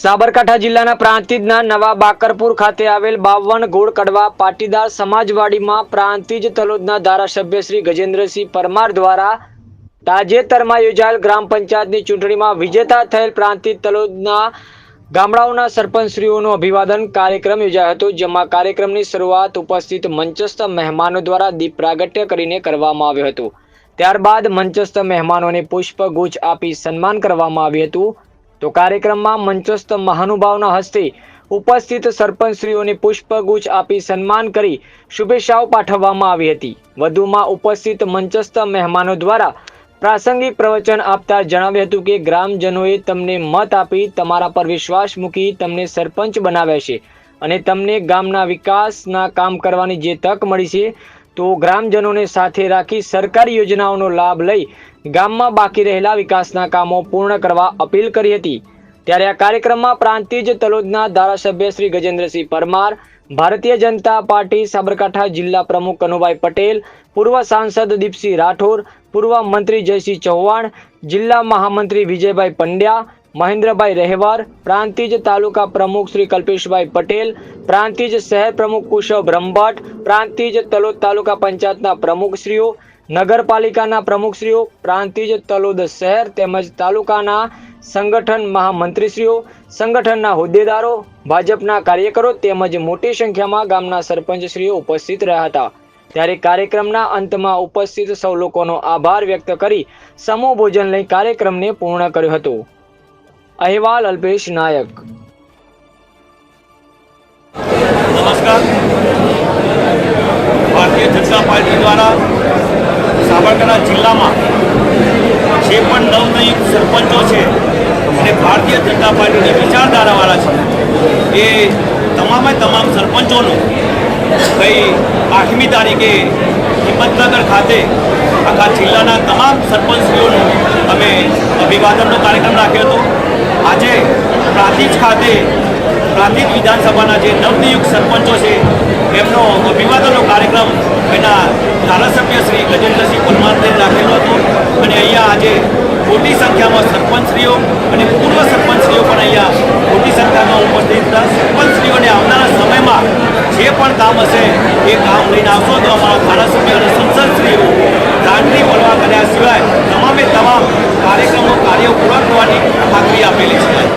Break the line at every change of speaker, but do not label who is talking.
સાબરકાંઠા જિલ્લાના પ્રાંતિજના નવા બાકરપુર ખાતે આવેલ બાવન ગોળ કડવા પાટીદાર સમાજવાડીમાં પ્રાંતિજ તલોદના ધારાસભ્ય શ્રી ગજેન્દ્રસિંહ પરમાર દ્વારા તાજેતરમાં યોજાયેલ ગ્રામ પંચાયતની ચૂંટણીમાં વિજેતા થયેલ પ્રાંતિજ તલોદના ગામડાઓના સરપંચશ્રીઓનું અભિવાદન કાર્યક્રમ યોજાયો હતો, જેમાં કાર્યક્રમની શરૂઆત ઉપસ્થિત મંચસ્થ મહેમાનો દ્વારા દીપ પ્રાગટ્ય કરીને કરવામાં આવ્યું હતું. ત્યારબાદ મંચસ્થ મહેમાનોને પુષ્પગુચ્છ આપી સન્માન કરવામાં આવ્યું હતું. તો કાર્યક્રમમાં મંચસ્થ મહાનુભાવના હસ્તે ઉપસ્થિત સરપંચશ્રીઓને પુષ્પગુચ્છ આપી સન્માન કરી શુભેચ્છાઓ પાઠવવામાં આવી હતી. વધુમાં ઉપસ્થિત મંચસ્થ મહેમાનો દ્વારા પ્રાસંગિક પ્રવચન આપતા જણાવ્યું હતું કે ગ્રામજનોએ તમને મત આપી તમારા પર વિશ્વાસ મૂકી તમને સરપંચ બનાવ્યા છે અને તમને ગામના વિકાસના કામ કરવાની જે તક મળી છે તો ગ્રામજનોને સાથે રાખી સરકારી યોજનાઓનો લાભ લઈ ગામમાં બાકી રહેલા વિકાસના કામો પૂર્ણ કરવા અપીલ કરી હતી. ત્યારે આ કાર્યક્રમમાં પ્રાંતિજ તલોદના ધારાસભ્ય શ્રી ગજેન્દ્રસિંહ પરમાર, ભારતીય જનતા પાર્ટી સાબરકાંઠા જિલ્લા પ્રમુખ કનુભાઈ પટેલ, પૂર્વ સાંસદ દીપસિંહ રાઠોર, પૂર્વ મંત્રી જયસિંહ ચૌહાણ, જિલ્લા મહામંત્રી વિજયભાઈ પંડ્યા મહેન્દ્રભાઈ રહેવાર, પ્રાંતિજ તાલુકા પ્રમુખ શ્રી કલ્પેશભાઈ પટેલ, પ્રાંતિજ શહેર પ્રમુખ કુશવ બ્રહ્મભટ્ટ પ્રાંતિજ તલોદ તાલુકા પંચાયતના પ્રમુખશ્રીઓ, નગરપાલિકાના પ્રમુખશ્રીઓ, પ્રાંતિજ તલોદ શહેર તેમજ તાલુકાના સંગઠન મહામંત્રીશ્રીઓ, સંગઠનના હોદ્દેદારો, ભાજપના કાર્યકરો તેમજ મોટી સંખ્યામાં ગામના સરપંચશ્રીઓ ઉપસ્થિત રહ્યા હતા. ત્યારે કાર્યક્રમના અંતમાં ઉપસ્થિત સૌ લોકોનો આભાર વ્યક્ત કરી સમૂહ ભોજન લઈ કાર્યક્રમને પૂર્ણ કર્યો હતો. અહેવાલ અલ્પેશ નાયક.
નમસ્કાર. ભારતીય જનતા પાર્ટી દ્વારા સાબરકાંઠા જિલ્લામાં જે પણ નવનયુક્ત સરપંચો છે અને ભારતીય જનતા પાર્ટીની વિચારધારાવાળા છે, એ તમામે તમામ સરપંચોનું ગઈ આઠમી તારીખે હિંમતનગર ખાતે આખા જિલ્લાના તમામ સરપંચીઓનું અમે અભિવાદનનો કાર્યક્રમ રાખ્યો હતો. આજે પ્રાંતિજ ખાતે, પ્રાંતિજ વિધાનસભાના જે નવનિયુક્ત સરપંચો છે, એમનો અભિવાદનનો કાર્યક્રમ એના ધારાસભ્ય શ્રી ગજેન્દ્રસિંહ પરમારને રાખેલો હતો. અને અહીંયા આજે મોટી સંખ્યામાં સરપંચશ્રીઓ અને પૂર્વ સરપંચશ્રીઓ પણ અહીંયા મોટી સંખ્યામાં ઉપસ્થિત હતા. સરપંચશ્રીઓને આવનારા સમયમાં જે પણ કામ હશે, એ કામ લઈને આવશો તો અમારા ધારાસભ્ય અને સંસદશ્રીઓ દાંડી બોલવા કર્યા